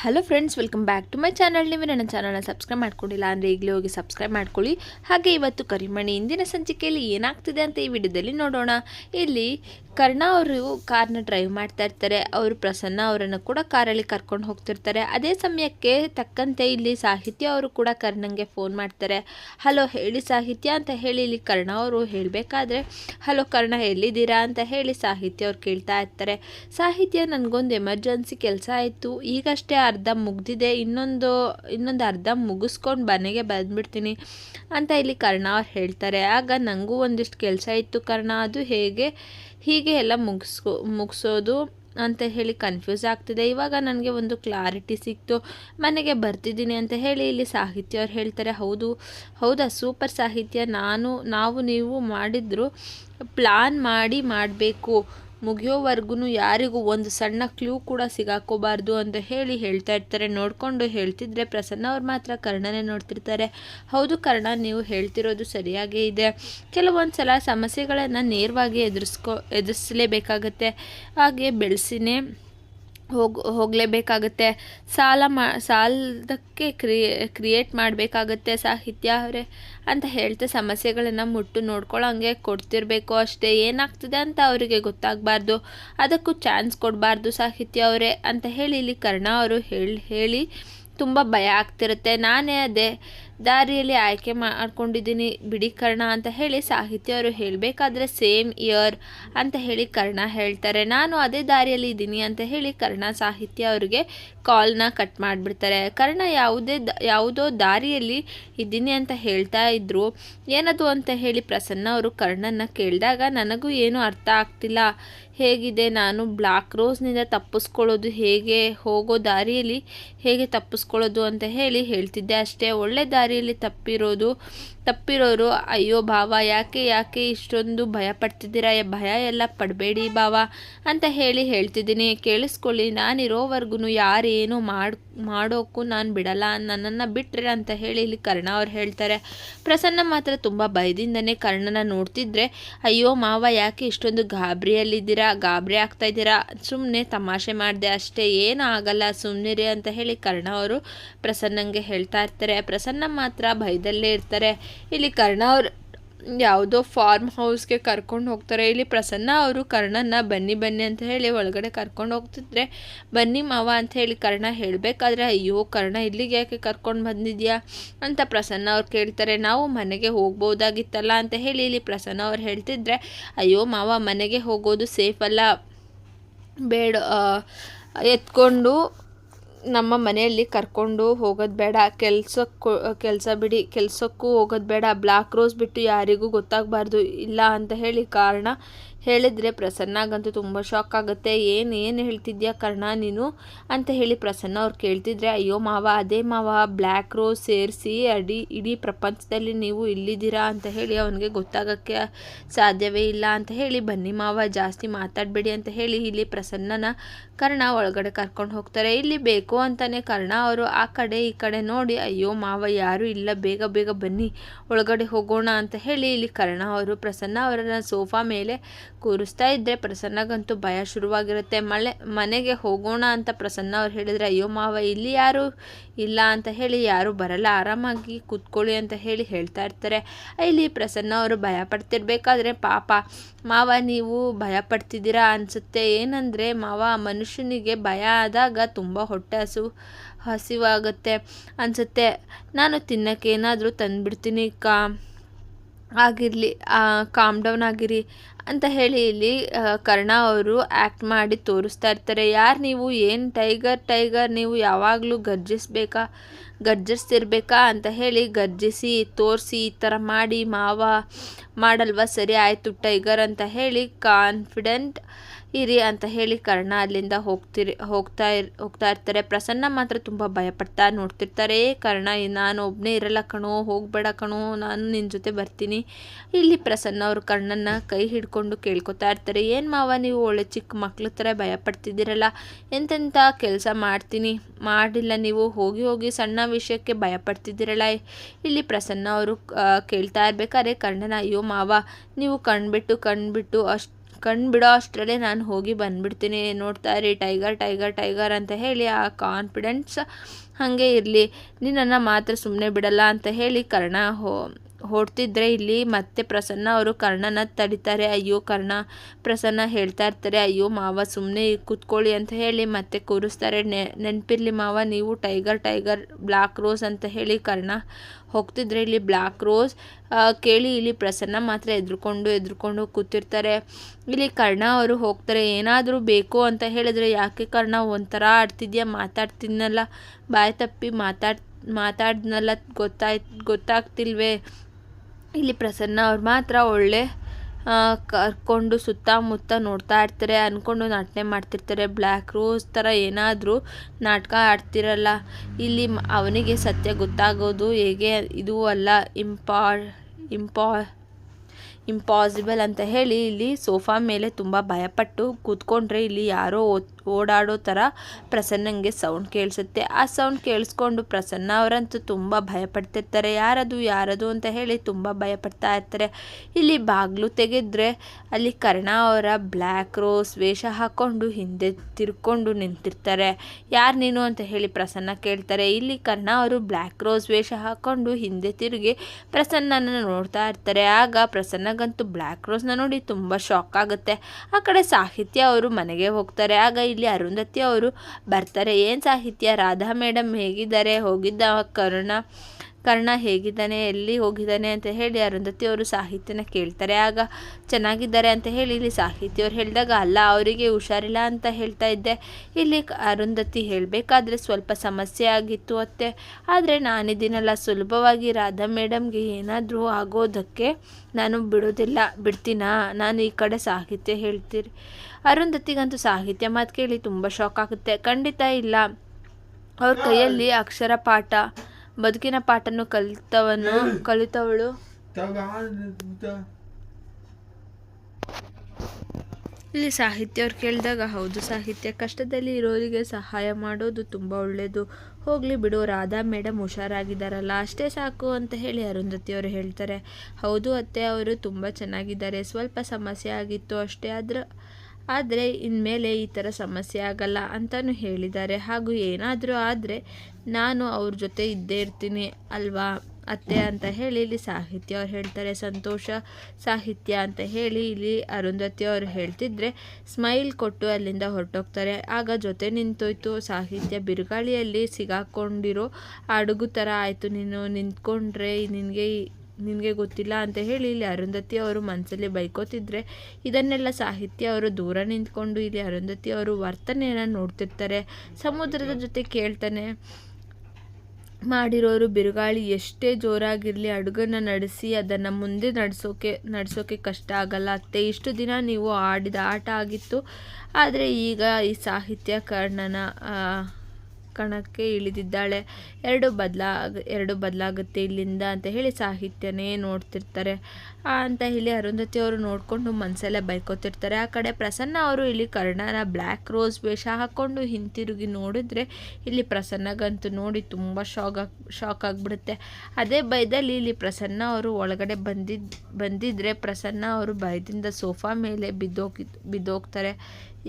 Hello friends welcome back to my channel ನೀವು ನನ್ನ ಚಾನಲ್ನ ಸಬ್ಸ್ಕ್ರೈಬ್ ಮಾಡ್ಕೊಂಡಿಲ್ಲ ಅಂದರೆ ಈಗಲೇ ಹೋಗಿ ಸಬ್ಸ್ಕ್ರೈಬ್ ಮಾಡ್ಕೊಳ್ಳಿ. ಹಾಗೆ ಇವತ್ತು ಕರಿಮಣಿ ಇಂದಿನ ಸಂಚಿಕೆಯಲ್ಲಿ ಏನಾಗ್ತಿದೆ ಅಂತ ಈ ವಿಡಿಯೋದಲ್ಲಿ ನೋಡೋಣ. ಇಲ್ಲಿ ಕರ್ಣ ಅವರು ಕಾರ್ನ ಡ್ರೈವ್ ಮಾಡ್ತಾ ಇರ್ತಾರೆ. ಅವರು ಪ್ರಸನ್ನ ಅವರನ್ನು ಕೂಡ ಕಾರಲ್ಲಿ ಕರ್ಕೊಂಡು ಹೋಗ್ತಿರ್ತಾರೆ. ಅದೇ ಸಮಯಕ್ಕೆ ತಕ್ಕಂತೆ ಇಲ್ಲಿ ಸಾಹಿತ್ಯ ಅವರು ಕೂಡ ಕರ್ಣಂಗೆ ಫೋನ್ ಮಾಡ್ತಾರೆ. ಹಲೋ ಹೇಳಿ ಸಾಹಿತ್ಯ ಅಂತ ಹೇಳಿ ಇಲ್ಲಿ ಕರ್ಣ ಅವರು ಹೇಳಬೇಕಾದ್ರೆ ಹಲೋ ಕರ್ಣ, ಎಲ್ಲಿದ್ದೀರಾ ಅಂತ ಹೇಳಿ ಸಾಹಿತ್ಯ ಅವ್ರು ಕೇಳ್ತಾ ಇರ್ತಾರೆ. ಸಾಹಿತ್ಯ ನನಗೊಂದು ಎಮರ್ಜೆನ್ಸಿ ಕೆಲಸ ಆಯಿತು. ಈಗಷ್ಟೇ ಅರ್ಧ ಮುಗ್ದಿದೆ. ಇನ್ನೊಂದು ಇನ್ನೊಂದು ಅರ್ಧ ಮುಗಿಸ್ಕೊಂಡು ಮನೆಗೆ ಬಂದ್ಬಿಡ್ತೀನಿ ಅಂತ ಇಲ್ಲಿ ಕರ್ಣ ಅವ್ರು ಹೇಳ್ತಾರೆ. ಆಗ ನನಗೂ ಒಂದಿಷ್ಟು ಕೆಲಸ ಇತ್ತು ಕರ್ಣ. ಅದು ಹೇಗೆ? ಹೀಗೆ ಎಲ್ಲ ಮುಗಿಸ್ಕೊ, ಮುಗಿಸೋದು ಅಂತ ಹೇಳಿ ಕನ್ಫ್ಯೂಸ್ ಆಗ್ತಿದೆ. ಇವಾಗ ನನಗೆ ಒಂದು ಕ್ಲಾರಿಟಿ ಸಿಕ್ತು. ಮನೆಗೆ ಬರ್ತಿದ್ದೀನಿ ಅಂತ ಹೇಳಿ ಇಲ್ಲಿ ಸಾಹಿತ್ಯ ಅವ್ರು ಹೇಳ್ತಾರೆ. ಹೌದು, ಹೌದಾ ಸೂಪರ್ ಸಾಹಿತ್ಯ. ನಾನು, ನಾವು, ನೀವು ಮಾಡಿದ್ರು ಪ್ಲಾನ್ ಮಾಡಿ ಮಾಡಬೇಕು. ಮುಗಿಯೋವರೆಗೂ ಯಾರಿಗೂ ಒಂದು ಸಣ್ಣ ಕ್ಲೂ ಕೂಡ ಸಿಗಾಕೋಬಾರ್ದು ಅಂತ ಹೇಳಿ ಹೇಳ್ತಾ ಇರ್ತಾರೆ. ನೋಡಿಕೊಂಡು ಹೇಳ್ತಿದ್ರೆ ಪ್ರಸನ್ನ ಅವ್ರು ಮಾತ್ರ ಕರ್ಣನೇ ನೋಡ್ತಿರ್ತಾರೆ. ಹೌದು ಕರ್ಣ, ನೀವು ಹೇಳ್ತಿರೋದು ಸರಿಯಾಗೇ ಇದೆ. ಕೆಲವೊಂದು ಸಲ ಸಮಸ್ಯೆಗಳನ್ನು ನೇರವಾಗಿ ಎದುರಿಸ್ಕೊ, ಎದುರಿಸಲೇಬೇಕಾಗತ್ತೆ. ಹಾಗೆ ಬೆಳೆಸಿನೇ ಹೋಗ್ ಹೋಗಲೇಬೇಕಾಗುತ್ತೆ. ಸಾಲ ಮಾ, ಸಾಲದಕ್ಕೆ ಕ್ರಿಯೇ ಕ್ರಿಯೇಟ್ ಮಾಡಬೇಕಾಗತ್ತೆ ಸಾಹಿತ್ಯ ಅವರೇ ಅಂತ ಹೇಳ್ತಾ ಸಮಸ್ಯೆಗಳನ್ನು ಮುಟ್ಟು ನೋಡ್ಕೊಳ್ಳೋಂಗೆ ಕೊಡ್ತಿರ್ಬೇಕು ಅಷ್ಟೇ. ಏನಾಗ್ತಿದೆ ಅಂತ ಅವರಿಗೆ ಗೊತ್ತಾಗಬಾರ್ದು. ಅದಕ್ಕೂ ಚಾನ್ಸ್ ಕೊಡಬಾರ್ದು ಸಾಹಿತ್ಯ ಅವರೇ ಅಂತ ಹೇಳಿ ಇಲ್ಲಿ ಕರ್ಣ ಅವರು ಹೇಳಿ ಹೇಳಿ ತುಂಬ ಭಯ ಆಗ್ತಿರುತ್ತೆ. ನಾನೇ ಅದೇ ದಾರಿಯಲ್ಲಿ ಆಯ್ಕೆ ಮಾಡ್ಕೊಂಡಿದ್ದೀನಿ. ಬಿಡಿ ಕರ್ಣ ಅಂತ ಹೇಳಿ ಸಾಹಿತ್ಯ ಅವರು ಹೇಳಬೇಕಾದ್ರೆ ಸೇಮ್ ಇಯರ್ ಅಂತ ಹೇಳಿ ಕರ್ಣ ಹೇಳ್ತಾರೆ. ನಾನು ಅದೇ ದಾರಿಯಲ್ಲಿ ಇದ್ದೀನಿ ಅಂತ ಹೇಳಿ ಕರ್ಣ ಸಾಹಿತ್ಯ ಅವರಿಗೆ ಕಾಲ್ನ ಕಟ್ ಮಾಡಿಬಿಡ್ತಾರೆ. ಕರ್ಣ ಯಾವುದೇ ಯಾವುದೋ ದಾರಿಯಲ್ಲಿ ಇದ್ದೀನಿ ಅಂತ ಹೇಳ್ತಾ ಇದ್ರು. ಏನದು ಅಂತ ಹೇಳಿ ಪ್ರಸನ್ನ ಅವರು ಕರ್ಣನ ಕೇಳಿದಾಗ, ನನಗೂ ಏನೂ ಅರ್ಥ ಆಗ್ತಿಲ್ಲ. ಹೇಗಿದೆ, ನಾನು ಬ್ಲಾಕ್ ರೋಸ್ನಿಂದ ತಪ್ಪಿಸ್ಕೊಳ್ಳೋದು ಹೇಗೆ? ಹೋಗೋ ದಾರಿಯಲ್ಲಿ ಹೇಗೆ ತಪ್ಪಿಸ್ಕೊಳ್ಳೋದು ಅಂತ ಹೇಳಿ ಹೇಳ್ತಿದ್ದೆ ಅಷ್ಟೇ. ಒಳ್ಳೆ ದಾರಿಯಲ್ಲಿ ತಪ್ಪಿರೋದು, ತಪ್ಪಿರೋರು, ಅಯ್ಯೋ ಭಾವ, ಯಾಕೆ ಯಾಕೆ ಇಷ್ಟೊಂದು ಭಯ ಪಡ್ತಿದ್ದೀರಾ? ಭಯ ಎಲ್ಲ ಪಡಬೇಡಿ ಭಾವ ಅಂತ ಹೇಳಿ ಹೇಳ್ತಿದ್ದೀನಿ. ಕೇಳಿಸ್ಕೊಳ್ಳಿ ನಾನಿರೋವರೆಗೂ ಯಾರೇನು ಮಾಡಿ, ಮಾಡೋಕ್ಕೂ ನಾನು ಬಿಡಲ್ಲ. ನನ್ನನ್ನು ಬಿಟ್ಟರೆ ಅಂತ ಹೇಳಿ ಇಲ್ಲಿ ಕರ್ಣ ಅವ್ರು ಹೇಳ್ತಾರೆ. ಪ್ರಸನ್ನ ಮಾತ್ರ ತುಂಬ ಭಯದಿಂದನೇ ಕರ್ಣನ ನೋಡ್ತಿದ್ರೆ, ಅಯ್ಯೋ ಮಾವ, ಯಾಕೆ ಇಷ್ಟೊಂದು ಗಾಬರಿಯಲ್ಲಿದ್ದೀರಾ? ಗಾಬರಿ ಆಗ್ತಾ ಇದ್ದೀರಾ? ಸುಮ್ಮನೆ ತಮಾಷೆ ಮಾಡಿದೆ ಅಷ್ಟೇ, ಏನು ಆಗಲ್ಲ ಸುಮ್ಮನಿರಿ ಅಂತ ಹೇಳಿ ಕರ್ಣ ಅವರು ಪ್ರಸನ್ನಂಗೆ ಹೇಳ್ತಾ ಇರ್ತಾರೆ. ಪ್ರಸನ್ನ ಮಾತ್ರ ಭಯದಲ್ಲೇ ಇರ್ತಾರೆ. ಇಲ್ಲಿ ಕರ್ಣ ಅವರು ಯಾವುದೋ ಫಾರ್ಮ್ ಹೌಸ್ಗೆ ಕರ್ಕೊಂಡು ಹೋಗ್ತಾರೆ. ಇಲ್ಲಿ ಪ್ರಸನ್ನ ಅವರು ಕರ್ಣನ ಬನ್ನಿ ಬನ್ನಿ ಅಂತ ಹೇಳಿ ಒಳಗಡೆ ಕರ್ಕೊಂಡು ಹೋಗ್ತಿದ್ರೆ, ಬನ್ನಿ ಮಾವ ಅಂತ ಹೇಳಿ ಕರ್ಣ ಹೇಳಬೇಕಾದ್ರೆ ಅಯ್ಯೋ, ಕರ್ಣ ಇಲ್ಲಿಗೆ ಯಾಕೆ ಕರ್ಕೊಂಡು ಬಂದಿದ್ಯಾ? ಅಂತ ಪ್ರಸನ್ನ ಅವ್ರು ಕೇಳ್ತಾರೆ. ನಾವು ಮನೆಗೆ ಹೋಗ್ಬೋದಾಗಿತ್ತಲ್ಲ? ಅಂತ ಹೇಳಿ ಇಲ್ಲಿ ಪ್ರಸನ್ನ ಅವ್ರು ಹೇಳ್ತಿದ್ರೆ, ಅಯ್ಯೋ, ಮಾವ, ಮನೆಗೆ ಹೋಗೋದು ಸೇಫ್ ಅಲ್ಲ. ಬೇಡ ಎತ್ಕೊಂಡು ನಮ್ಮ ಮನೆಯಲ್ಲಿ ಕರ್ಕೊಂಡು ಹೋಗೋದು ಬೇಡ. ಕೆಲಸಕ್ಕೆ, ಕೆಲಸ ಬಿಡಿ. ಕೆಲಸಕ್ಕೂ ಹೋಗೋದು ಬೇಡ. ಬ್ಲಾಕ್ ರೋಸ್ ಬಿಟ್ಟು ಯಾರಿಗೂ ಗೊತ್ತಾಗಬಾರ್ದು. ಇಲ್ಲ ಅಂತ ಹೇಳಿ ಕಾರಣ ಹೇಳಿದರೆ ಪ್ರಸನ್ನಾಗಂತೂ ತುಂಬ ಶಾಕ್ ಆಗುತ್ತೆ. ಏನು ಏನು ಹೇಳ್ತಿದ್ಯಾ ಕರ್ಣ ನೀನು? ಅಂತ ಹೇಳಿ ಪ್ರಸನ್ನ ಅವ್ರು ಕೇಳ್ತಿದ್ರೆ, ಅಯ್ಯೋ ಮಾವ, ಅದೇ ಮಾವ ಬ್ಲ್ಯಾಕ್ ರೋಸ್ ಸೇರಿಸಿ ಅಡಿ, ಇಡೀ ಪ್ರಪಂಚದಲ್ಲಿ ನೀವು ಇಲ್ಲಿದ್ದೀರಾ? ಅಂತ ಹೇಳಿ ಅವನಿಗೆ ಗೊತ್ತಾಗೋಕ್ಕೆ ಸಾಧ್ಯವೇ ಇಲ್ಲ ಅಂತ ಹೇಳಿ, ಬನ್ನಿ ಮಾವ, ಜಾಸ್ತಿ ಮಾತಾಡಬೇಡಿ ಅಂತ ಹೇಳಿ ಇಲ್ಲಿ ಪ್ರಸನ್ನನ ಕರ್ಣ ಒಳಗಡೆ ಕರ್ಕೊಂಡು ಹೋಗ್ತಾರೆ. ಇಲ್ಲಿ ಬೇಕು ಅಂತಲೇ ಕರ್ಣ ಅವರು ಆ ಕಡೆ, ಈ ಕಡೆ ನೋಡಿ, ಅಯ್ಯೋ ಮಾವ, ಯಾರೂ ಇಲ್ಲ, ಬೇಗ ಬೇಗ ಬನ್ನಿ, ಒಳಗಡೆ ಹೋಗೋಣ ಅಂತ ಹೇಳಿ ಇಲ್ಲಿ ಕರ್ಣ ಅವರು, ಪ್ರಸನ್ನ ಅವರನ್ನ ಸೋಫಾ ಮೇಲೆ ಕೂರಿಸ್ತಾ ಇದ್ದರೆ ಪ್ರಸನ್ನಗಂತೂ ಭಯ ಶುರುವಾಗಿರುತ್ತೆ. ಮಳೆ, ಮನೆಗೆ ಹೋಗೋಣ ಅಂತ ಪ್ರಸನ್ನ ಅವ್ರು ಹೇಳಿದರೆ, ಅಯ್ಯೋ ಮಾವ, ಇಲ್ಲಿ ಯಾರು ಇಲ್ಲ ಅಂತ ಹೇಳಿ, ಯಾರು ಬರಲ್ಲ, ಆರಾಮಾಗಿ ಕೂತ್ಕೊಳ್ಳಿ ಅಂತ ಹೇಳಿ ಹೇಳ್ತಾ ಇರ್ತಾರೆ. ಇಲ್ಲಿ ಪ್ರಸನ್ನ ಅವರು ಭಯ ಪಡ್ತಿರ್ಬೇಕಾದ್ರೆ, ಪಾಪ, ಮಾವ, ನೀವು ಭಯ ಪಡ್ತಿದ್ದೀರಾ ಅನಿಸುತ್ತೆ. ಏನಂದರೆ, ಮಾವ, ಮನುಷ್ಯನಿಗೆ ಭಯ ಆದಾಗ ತುಂಬ ಹೊಟ್ಟೆ ಹಸು, ಹಸಿವಾಗುತ್ತೆ ಅನಿಸುತ್ತೆ. ನಾನು ತಿನ್ನಕ್ಕೆ ಏನಾದರೂ ತಂದುಬಿಡ್ತೀನಿ ಕಾ ಆಗಿರಲಿ ಕಾಮ್ ಡೌನ್ ಆಗಿರಿ ಅಂತ ಹೇಳಿ ಇಲ್ಲಿ ಕರ್ಣ ಅವರು ಆ್ಯಕ್ಟ್ ಮಾಡಿ ತೋರಿಸ್ತಾ ಇರ್ತಾರೆ. ಯಾರು ನೀವು? ಏನು ಟೈಗರ್ ಟೈಗರ್ ನೀವು ಯಾವಾಗಲೂ ಗರ್ಜಿಸ್ಬೇಕಾ? ಗರ್ಜಿಸ್ತಿರ್ಬೇಕಾ ಅಂತ ಹೇಳಿ ಗರ್ಜಿಸಿ, ತೋರಿಸಿ, ಈ ಥರ ಮಾಡಿ, ಮಾವ ಮಾಡಲ್ವ? ಸರಿ ಆಯಿತು ಟೈಗರ್ ಅಂತ ಹೇಳಿ ಕಾನ್ಫಿಡೆಂಟ್ ಇರಿ ಅಂತ ಹೇಳಿ ಕರ್ಣ ಅಲ್ಲಿಂದ ಹೋಗ್ತಿರಿ, ಹೋಗ್ತಾ ಇರ್, ಹೋಗ್ತಾ ಇರ್ತಾರೆ. ಪ್ರಸನ್ನ ಮಾತ್ರ ತುಂಬ ಭಯಪಡ್ತಾ ನೋಡ್ತಿರ್ತಾರೆ. ಕರ್ಣ, ನಾನು ಒಬ್ಬನೇ ಇರಲ್ಲ ಕಣೋ, ಹೋಗಬೇಡ ಕಣೋ, ನಾನು ನಿನ್ನ ಜೊತೆ ಬರ್ತೀನಿ. ಇಲ್ಲಿ ಪ್ರಸನ್ನ ಅವರು ಕರ್ಣನ ಕೈ ಹಿಡ್ಕೊಂಡು ಕೇಳ್ಕೊತಾ ಇರ್ತಾರೆ. ಏನು ಮಾವ, ನೀವು ಒಳ್ಳೆ ಚಿಕ್ಕ ಮಕ್ಳ ಥರ ಭಯಪಡ್ತಿದ್ದೀರಲ್ಲ ಎಂತೆಂಥ ಕೆಲಸ ಮಾಡ್ತೀನಿ? ಮಾಡಿಲ್ಲ ನೀವು, ಹೋಗಿ ಹೋಗಿ ಸಣ್ಣ ವಿಷಯಕ್ಕೆ ಭಯಪಡ್ತಿದ್ದೀರಲ್ಲ. ಇಲ್ಲಿ ಪ್ರಸನ್ನ ಅವರು ಕೇಳ್ತಾ ಇರ್ಬೇಕಾದ್ರೆ, ಕರ್ಣನ, ಅಯ್ಯೋ ಮಾವ, ನೀವು ಕಣ್ಬಿಟ್ಟು ಕಣ್ಬಿಟ್ಟು ಅಷ್ಟು ಕಣ್ಣು ಬಿಡೋ ಅಷ್ಟರಲ್ಲೇ ನಾನು ಹೋಗಿ ಬಂದುಬಿಡ್ತೀನಿ. ನೋಡ್ತಾ ಇರಿ, ಟೈಗರ್ ಟೈಗರ್ ಟೈಗರ್ ಅಂತ ಹೇಳಿ ಆ ಕಾನ್ಫಿಡೆನ್ಸ್ ಹಾಗೆ ಇರಲಿ. ನಿನ್ನನ್ನು ಮಾತ್ರ ಸುಮ್ಮನೆ ಬಿಡಲ್ಲ ಅಂತ ಹೇಳಿ ಕರ್ಣ ಹೋ ಹೊಡ್ತಿದ್ರೆ ಇಲ್ಲಿ ಮತ್ತೆ ಪ್ರಸನ್ನ ಅವರು ಕರ್ಣನ ತಡಿತಾರೆ. ಅಯ್ಯೋ, ಕರ್ಣ, ಪ್ರಸನ್ನ ಹೇಳ್ತಾ ಇರ್ತಾರೆ, ಅಯ್ಯೋ, ಮಾವ ಸುಮ್ಮನೆ ಕೂತ್ಕೊಳ್ಳಿ ಅಂತ ಹೇಳಿ ಮತ್ತೆ ಕೂರಿಸ್ತಾರೆ. ನೆನಪಿರ್ಲಿ ಮಾವ, ನೀವು ಟೈಗರ್ ಟೈಗರ್, ಬ್ಲಾಕ್ ರೋಸ್ ಅಂತ ಹೇಳಿ ಕರ್ಣ ಹೋಗ್ತಿದ್ರೆ ಇಲ್ಲಿ ಬ್ಲ್ಯಾಕ್ ರೋಸ್. ಕೇಳಿ ಇಲ್ಲಿ ಪ್ರಸನ್ನ ಮಾತ್ರ ಎದ್ರುಕೊಂಡು ಎದ್ರುಕೊಂಡು ಕೂತಿರ್ತಾರೆ. ಇಲ್ಲಿ ಕರ್ಣ ಅವರು ಹೋಗ್ತಾರೆ. ಏನಾದರೂ ಬೇಕು ಅಂತ ಹೇಳಿದ್ರೆ ಯಾಕೆ ಕರ್ಣ, ಒಂಥರ ಆಡ್ತಿದ್ಯಾ? ಮಾತಾಡ್ತಿದ್ನಲ್ಲ, ಬಾಯಿ ತಪ್ಪಿ ಮಾತಾಡ್ ಮಾತಾಡ್ನಲ್ಲ ಗೊತ್ತಾಯ್ತು ಗೊತ್ತಾಗ್ತಿಲ್ವೇ? ಇಲ್ಲಿ ಪ್ರಸನ್ನ ಅವ್ರು ಮಾತ್ರ ಒಳ್ಳೆ ಕರ್ಕೊಂಡು ಸುತ್ತಮುತ್ತ ನೋಡ್ತಾ ಇರ್ತಾರೆ. ಅಂದ್ಕೊಂಡು ನಟನೆ ಮಾಡ್ತಿರ್ತಾರೆ. ಬ್ಲ್ಯಾಕ್ ರೋಸ್ ಥರ ಏನಾದರೂ ನಾಟಕ ಆಡ್ತಿರಲ್ಲ. ಇಲ್ಲಿ ಅವನಿಗೆ ಸತ್ಯ ಗೊತ್ತಾಗೋದು ಹೇಗೆ? ಇದು ಅಲ್ಲ ಇಂಪಾ ಇಂಪಾ ಇಂಪಾಸಿಬಲ್ ಅಂತ ಹೇಳಿ ಇಲ್ಲಿ ಸೋಫಾ ಮೇಲೆ ತುಂಬ ಭಯಪಟ್ಟು ಕೂತ್ಕೊಂಡ್ರೆ ಇಲ್ಲಿ ಯಾರೋ ಓಡಾಡೋ ಥರ ಪ್ರಸನ್ನಂಗೆ ಸೌಂಡ್ ಕೇಳಿಸುತ್ತೆ. ಆ ಸೌಂಡ್ ಕೇಳಿಸ್ಕೊಂಡು ಪ್ರಸನ್ನ ಅವರಂತೂ ತುಂಬ ಭಯಪಡ್ತಿರ್ತಾರೆ. ಯಾರದು ಯಾರದು ಅಂತ ಹೇಳಿ ತುಂಬ ಭಯಪಡ್ತಾ ಇರ್ತಾರೆ. ಇಲ್ಲಿ ಬಾಗಿಲು ತೆಗೆದ್ರೆ ಅಲ್ಲಿ ಕರ್ಣ ಅವರ ಬ್ಲ್ಯಾಕ್ ರೋಸ್ ವೇಷ ಹಾಕ್ಕೊಂಡು ಹಿಂದೆ ತಿರ್ಕೊಂಡು ನಿಂತಿರ್ತಾರೆ. ಯಾರು ನೀನು ಅಂತ ಹೇಳಿ ಪ್ರಸನ್ನ ಕೇಳ್ತಾರೆ. ಇಲ್ಲಿ ಕರ್ಣ ಅವರು ಬ್ಲ್ಯಾಕ್ ರೋಸ್ ವೇಷ ಹಾಕ್ಕೊಂಡು ಹಿಂದೆ ತಿರುಗಿ ಪ್ರಸನ್ನನ ನೋಡ್ತಾ ಇರ್ತಾರೆ. ಆಗ ಪ್ರಸನ್ನಗಂತೂ ಬ್ಲ್ಯಾಕ್ ರೋಸ್ನ ನೋಡಿ ತುಂಬ ಶಾಕ್ ಆಗುತ್ತೆ. ಆ ಕಡೆ ಸಾಹಿತ್ಯ ಅವರು ಮನೆಗೆ ಹೋಗ್ತಾರೆ. ಆಗ ಇಲ್ಲಿ ಅರುಂಧತಿ ಅವರು ಬರ್ತಾರೆ. ಏನು ಸಾಹಿತ್ಯ? ರಾಧಾ ಮೇಡಮ್ ಹೇಗಿದ್ದಾರೆ? ಹೋಗಿದ್ದ ಕರ್ಣ ಕರ್ಣ ಹೇಗಿದ್ದಾನೆ, ಎಲ್ಲಿ ಹೋಗಿದ್ದಾನೆ ಅಂತ ಹೇಳಿ ಅರುಂಧತಿ ಅವರು ಸಾಹಿತ್ಯನ ಕೇಳ್ತಾರೆ. ಆಗ ಚೆನ್ನಾಗಿದ್ದಾರೆ ಅಂತ ಹೇಳಿ ಇಲ್ಲಿ ಸಾಹಿತ್ಯ ಅವ್ರು ಹೇಳಿದಾಗ, ಅಲ್ಲ, ಅವರಿಗೆ ಹುಷಾರಿಲ್ಲ ಅಂತ ಹೇಳ್ತಾ ಇದ್ದೆ. ಇಲ್ಲಿ ಅರುಂಧತಿ ಹೇಳಬೇಕಾದ್ರೆ ಸ್ವಲ್ಪ ಸಮಸ್ಯೆ ಆಗಿತ್ತು ಅತ್ತೆ. ಆದರೆ ನಾನಿದ್ದೀನಲ್ಲ ಸುಲಭವಾಗಿ ರಾಧಾ ಮೇಡಮ್ಗೆ ಏನಾದರೂ ಆಗೋದಕ್ಕೆ ನಾನು ಬಿಡೋದಿಲ್ಲ. ಬಿಡ್ತೀನಾ? ನಾನು ಈ ಕಡೆ ಸಾಹಿತ್ಯ ಹೇಳ್ತೀರಿ. ಅರುಂಧತಿಗಂತೂ ಸಾಹಿತ್ಯ ಮಾತು ಕೇಳಿ ತುಂಬ ಶಾಕ್ ಆಗುತ್ತೆ. ಖಂಡಿತ ಇಲ್ಲ. ಅವ್ರ ಕೈಯಲ್ಲಿ ಅಕ್ಷರ ಪಾಠ ಬದುಕಿನ ಪಾಠನ್ನು ಕಲಿತವನು, ಕಲಿತವಳು. ಇಲ್ಲಿ ಸಾಹಿತ್ಯ ಅವ್ರು ಕೇಳಿದಾಗ, ಹೌದು ಸಾಹಿತ್ಯ, ಕಷ್ಟದಲ್ಲಿ ಇರೋರಿಗೆ ಸಹಾಯ ಮಾಡೋದು ತುಂಬ ಒಳ್ಳೆಯದು ಹೋಗಲಿ ಬಿಡು, ರಾಧಾ ಮೇಡಮ್ ಹುಷಾರಾಗಿದ್ದಾರಲ್ಲ, ಅಷ್ಟೇ ಸಾಕು ಅಂತ ಹೇಳಿ ಅರುಂಧತಿ ಅವರು ಹೇಳ್ತಾರೆ. ಹೌದು ಅತ್ತೆ, ಅವರು ತುಂಬ ಚೆನ್ನಾಗಿದ್ದಾರೆ. ಸ್ವಲ್ಪ ಸಮಸ್ಯೆ ಆಗಿತ್ತು ಅಷ್ಟೇ ಆದ್ರೆ ಆದರೆ ಇನ್ಮೇಲೆ ಈ ಥರ ಸಮಸ್ಯೆ ಆಗಲ್ಲ ಅಂತಲೂ ಹೇಳಿದ್ದಾರೆ. ಹಾಗೂ ಏನಾದರೂ ಆದರೆ ನಾನು ಅವ್ರ ಜೊತೆ ಇದ್ದೇ ಇರ್ತೀನಿ ಅಲ್ವಾ? ಅತ್ತೆ ಅಂತ ಹೇಳಿ ಇಲ್ಲಿ ಸಾಹಿತ್ಯ ಅವ್ರು ಹೇಳ್ತಾರೆ. ಸಂತೋಷ ಸಾಹಿತ್ಯ ಅಂತ ಹೇಳಿ ಇಲ್ಲಿ ಅರುಂಧತಿ ಅವರು ಹೇಳ್ತಿದ್ರೆ ಸ್ಮೈಲ್ ಕೊಟ್ಟು ಅಲ್ಲಿಂದ ಹೊರಟೋಗ್ತಾರೆ. ಆಗ ಜೊತೆ ನಿಂತೋಯ್ತು. ಸಾಹಿತ್ಯ ಬಿರುಗಾಳಿಯಲ್ಲಿ ಸಿಗಾಕೊಂಡಿರೋ ಅಡುಗು ಥರ ಆಯಿತು. ನೀನು ನಿಂತ್ಕೊಂಡ್ರೆ ನಿನಗೆ ನಿನಗೆ ಗೊತ್ತಿಲ್ಲ ಅಂತ ಹೇಳಿ ಇಲ್ಲಿ ಅರುಂಧತಿ ಅವರು ಮನಸ್ಸಲ್ಲಿ ಬೈಕೋತಿದ್ರೆ ಇದನ್ನೆಲ್ಲ ಸಾಹಿತ್ಯ ಅವರು ದೂರ ನಿಂತ್ಕೊಂಡು ಇಲ್ಲಿ ಅರುಂಧತಿ ಅವರು ವರ್ತನೆಯನ್ನು ನೋಡ್ತಿರ್ತಾರೆ. ಸಮುದ್ರದ ಜೊತೆ ಕೇಳ್ತಾನೆ, ಮಾಡಿರೋರು ಬಿರುಗಾಳಿ ಎಷ್ಟೇ ಜೋರಾಗಿರಲಿ ಅಡುಗನ್ನ ನಡೆಸಿ ಅದನ್ನು ಮುಂದೆ ನಡೆಸೋಕೆ ನಡೆಸೋಕೆ ಕಷ್ಟ ಆಗಲ್ಲ. ಅತ್ತೆ, ಇಷ್ಟು ದಿನ ನೀವು ಆಡಿದ ಆಟ ಆಗಿತ್ತು. ಆದರೆ ಈಗ ಈ ಸಾಹಿತ್ಯ ಕರ್ಣನ ಕಣಕ್ಕೆ ಇಳಿದಿದ್ದಾಳೆ. ಎರಡು ಬದಲಾಗ, ಎರಡು ಬದಲಾಗುತ್ತೆ ಇಲ್ಲಿಂದ ಅಂತ ಹೇಳಿ ಸಾಹಿತ್ಯನೇ ನೋಡ್ತಿರ್ತಾರೆ. ಅಂತ ಹೇಳಿ ಅರುಂಧತಿ ಅವರು ನೋಡಿಕೊಂಡು ಮನಸ್ಸಲ್ಲೇ ಬೈಕೋತಿರ್ತಾರೆ. ಆ ಕಡೆ ಪ್ರಸನ್ನ ಅವರು ಇಲ್ಲಿ ಕರ್ಣನ ಬ್ಲ್ಯಾಕ್ ರೋಸ್ ವೇಷ ಹಾಕ್ಕೊಂಡು ಹಿಂತಿರುಗಿ ನೋಡಿದ್ರೆ ಇಲ್ಲಿ ಪ್ರಸನ್ನಗಂತೂ ನೋಡಿ ತುಂಬ ಶಾಕ್ ಆಗಿ, ಶಾಕ್ ಆಗಿಬಿಡುತ್ತೆ. ಅದೇ ಭಯದಲ್ಲಿ ಇಲ್ಲಿ ಪ್ರಸನ್ನ ಅವರು ಒಳಗಡೆ ಬಂದಿದ್ದು ಬಂದಿದ್ದರೆ ಪ್ರಸನ್ನ ಅವರು ಭಯದಿಂದ ಸೋಫಾ ಮೇಲೆ ಬಿದ್ದೋಗಿ, ಬಿದ್ದೋಗ್ತಾರೆ.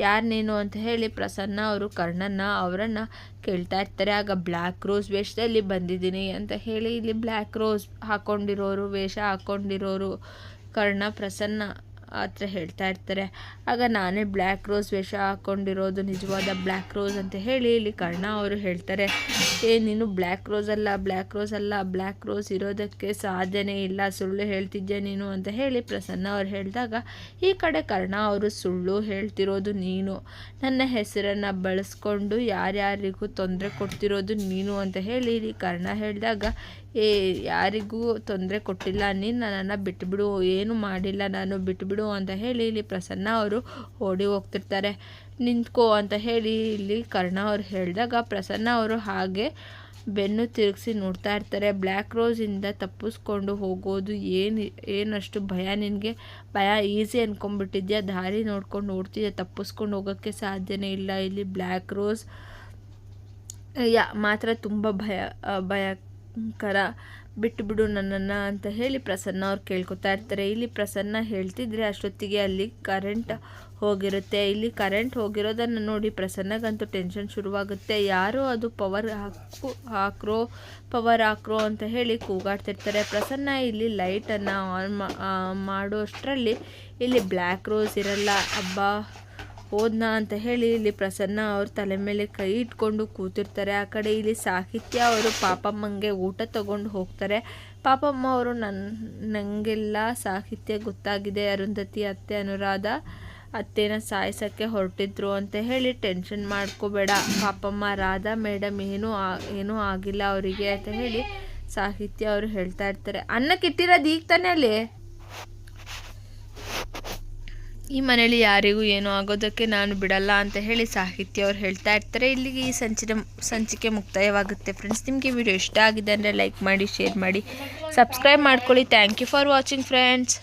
ಯಾರು ನೀನು ಅಂತ ಹೇಳಿ ಪ್ರಸನ್ನ ಅವರು ಕರ್ಣನ್ನ ಅವರನ್ನು ಕೇಳ್ತಾ ಇರ್ತಾರೆ. ಆಗ ಬ್ಲ್ಯಾಕ್ ರೋಸ್ ವೇಷದಲ್ಲಿ ಬಂದಿದ್ದೀನಿ ಅಂತ ಹೇಳಿ ಇಲ್ಲಿ ಬ್ಲ್ಯಾಕ್ ರೋಸ್ ಹಾಕ್ಕೊಂಡಿರೋರು ವೇಷ ಹಾಕ್ಕೊಂಡಿರೋರು ಕರ್ಣ, ಪ್ರಸನ್ನ ಹತ್ರ ಹೇಳ್ತಾ ಇರ್ತಾರೆ. ಆಗ ನಾನೇ ಬ್ಲ್ಯಾಕ್ ರೋಸ್ ವೇಷ ಹಾಕ್ಕೊಂಡಿರೋದು ನಿಜವಾದ ಬ್ಲ್ಯಾಕ್ ರೋಸ್ ಅಂತ ಹೇಳಿ ಇಲ್ಲಿ ಕರ್ಣ ಅವರು ಹೇಳ್ತಾರೆ. ಏ, ನೀನು ಬ್ಲ್ಯಾಕ್ ರೋಸ್ ಅಲ್ಲ ಬ್ಲ್ಯಾಕ್ ರೋಸ್ ಅಲ್ಲ ಬ್ಲ್ಯಾಕ್ ರೋಸ್ ಇರೋದಕ್ಕೆ ಸಾಧ್ಯನೇ ಇಲ್ಲ, ಸುಳ್ಳು ಹೇಳ್ತಿದ್ದೆ ನೀನು ಅಂತ ಹೇಳಿ ಪ್ರಸನ್ನ ಅವ್ರು ಹೇಳಿದಾಗ, ಈ ಕಡೆ ಕರ್ಣ ಅವರು ಸುಳ್ಳು ಹೇಳ್ತಿರೋದು ನೀನು. ನನ್ನ ಹೆಸರನ್ನು ಬಳಸ್ಕೊಂಡು ಯಾರ್ಯಾರಿಗೂ ತೊಂದರೆ ಕೊಡ್ತಿರೋದು ನೀನು ಅಂತ ಹೇಳಿ ಇಲ್ಲಿ ಕರ್ಣ ಹೇಳಿದಾಗ, ಏ, ಯಾರಿಗೂ ತೊಂದರೆ ಕೊಟ್ಟಿಲ್ಲ, ನೀನು ನನ್ನನ್ನು ಬಿಟ್ಟುಬಿಡು ಏನು ಮಾಡಿಲ್ಲ ನಾನು ಬಿಟ್ಬಿಡು ಅಂತ ಹೇಳಿ ಇಲ್ಲಿ ಪ್ರಸನ್ನ ಅವರು ಓಡಿ ಹೋಗ್ತಿರ್ತಾರೆ. ನಿಂತ್ಕೋ ಅಂತ ಹೇಳಿ ಇಲ್ಲಿ ಕರ್ಣ ಅವ್ರು ಹೇಳಿದಾಗ ಪ್ರಸನ್ನ ಅವರು ಹಾಗೆ ಬೆನ್ನು ತಿರುಗಿಸಿ ನೋಡ್ತಾ ಇರ್ತಾರೆ. ಬ್ಲ್ಯಾಕ್ ರೋಸಿಂದ ತಪ್ಪಿಸ್ಕೊಂಡು ಹೋಗೋದು ಏನು, ಏನಷ್ಟು ಭಯ ನಿನಗೆ? ಭಯ ಈಸಿ ಅಂದ್ಕೊಂಡ್ಬಿಟ್ಟಿದ್ಯಾ ದಾರಿ ನೋಡ್ಕೊಂಡು ಓಡ್ತಿದ್ಯಾ ತಪ್ಪಿಸ್ಕೊಂಡು ಹೋಗೋಕ್ಕೆ ಸಾಧ್ಯನೇ ಇಲ್ಲ. ಇಲ್ಲಿ ಬ್ಲ್ಯಾಕ್ ರೋಸ್, ಯಾ, ಮಾತ್ರ ತುಂಬ ಭಯ, ಭಯಂಕರ ಕರ ಬಿಟ್ಟು ಬಿಡು ನನ್ನನ್ನು ಅಂತ ಹೇಳಿ ಪ್ರಸನ್ನ ಅವ್ರು ಕೇಳ್ಕೊತಾ ಇರ್ತಾರೆ. ಇಲ್ಲಿ ಪ್ರಸನ್ನ ಹೇಳ್ತಿದ್ರೆ ಅಷ್ಟೊತ್ತಿಗೆ ಅಲ್ಲಿ ಕರೆಂಟ್ ಹೋಗಿರುತ್ತೆ. ಇಲ್ಲಿ ಕರೆಂಟ್ ಹೋಗಿರೋದನ್ನು ನೋಡಿ ಪ್ರಸನ್ನಗಂತೂ ಟೆನ್ಷನ್ ಶುರುವಾಗುತ್ತೆ. ಯಾರೋ ಅದು ಪವರ್ ಹಾಕು, ಹಾಕ್ರೋ ಪವರ್ ಹಾಕ್ರೋ ಅಂತ ಹೇಳಿ ಕೂಗಾಡ್ತಿರ್ತಾರೆ. ಪ್ರಸನ್ನ ಇಲ್ಲಿ ಲೈಟನ್ನು ಆನ್ ಮಾಡೋ ಅಷ್ಟರಲ್ಲಿ ಇಲ್ಲಿ ಬ್ಲ್ಯಾಕ್ ರೋಸ್ ಇರಲ್ಲ. ಹಬ್ಬ ಹೋದ್ನಾ ಅಂತ ಹೇಳಿ ಇಲ್ಲಿ ಪ್ರಸನ್ನ ಅವ್ರ ತಲೆ ಮೇಲೆ ಕೈ ಇಟ್ಕೊಂಡು ಕೂತಿರ್ತಾರೆ. ಆ ಕಡೆ ಇಲ್ಲಿ ಸಾಹಿತ್ಯ ಅವರು ಪಾಪಮ್ಮಂಗೆ ಊಟ ತಗೊಂಡು ಹೋಗ್ತಾರೆ. ಪಾಪಮ್ಮ ಅವರು ನನ್ನ ನನಗೆಲ್ಲ ಸಾಹಿತ್ಯ ಗೊತ್ತಾಗಿದೆ. ಅರುಂಧತಿ ಅತ್ತೆ, ಅನುರಾಧ ಅತ್ತೆನ ಸಾಯಿಸೋಕ್ಕೆ ಹೊರಟಿದ್ರು ಅಂತ ಹೇಳಿ ಟೆನ್ಷನ್ ಮಾಡ್ಕೋಬೇಡ. ಪಾಪಮ್ಮ, ರಾಧಾ ಮೇಡಮ್ ಏನೂ ಆ, ಏನೂ ಆಗಿಲ್ಲ ಅವರಿಗೆ ಅಂತ ಹೇಳಿ ಸಾಹಿತ್ಯ ಅವರು ಹೇಳ್ತಾ ಇರ್ತಾರೆ. ಅನ್ನಕ್ಕೆ ಇಟ್ಟಿರೋದು ಈಗ ತಾನೇ ಅಲ್ಲಿ? ಈ ಮನೇಲಿ ಯಾರಿಗೂ ಏನೂ ಆಗೋದಕ್ಕೆ ನಾನು ಬಿಡಲ್ಲ ಅಂತ ಹೇಳಿ ಸಾಹಿತ್ಯ ಅವ್ರು ಹೇಳ್ತಾ ಇರ್ತಾರೆ. ಇಲ್ಲಿಗೆ ಈ ಸಂಚಿನ ಸಂಚಿಕೆ ಮುಕ್ತಾಯವಾಗುತ್ತೆ ಫ್ರೆಂಡ್ಸ್. ನಿಮಗೆ ವಿಡಿಯೋ ಇಷ್ಟ ಆಗಿದೆ ಅಂದರೆ ಲೈಕ್ ಮಾಡಿ, ಶೇರ್ ಮಾಡಿ, ಸಬ್ಸ್ಕ್ರೈಬ್ ಮಾಡ್ಕೊಳ್ಳಿ. Thank you for watching friends.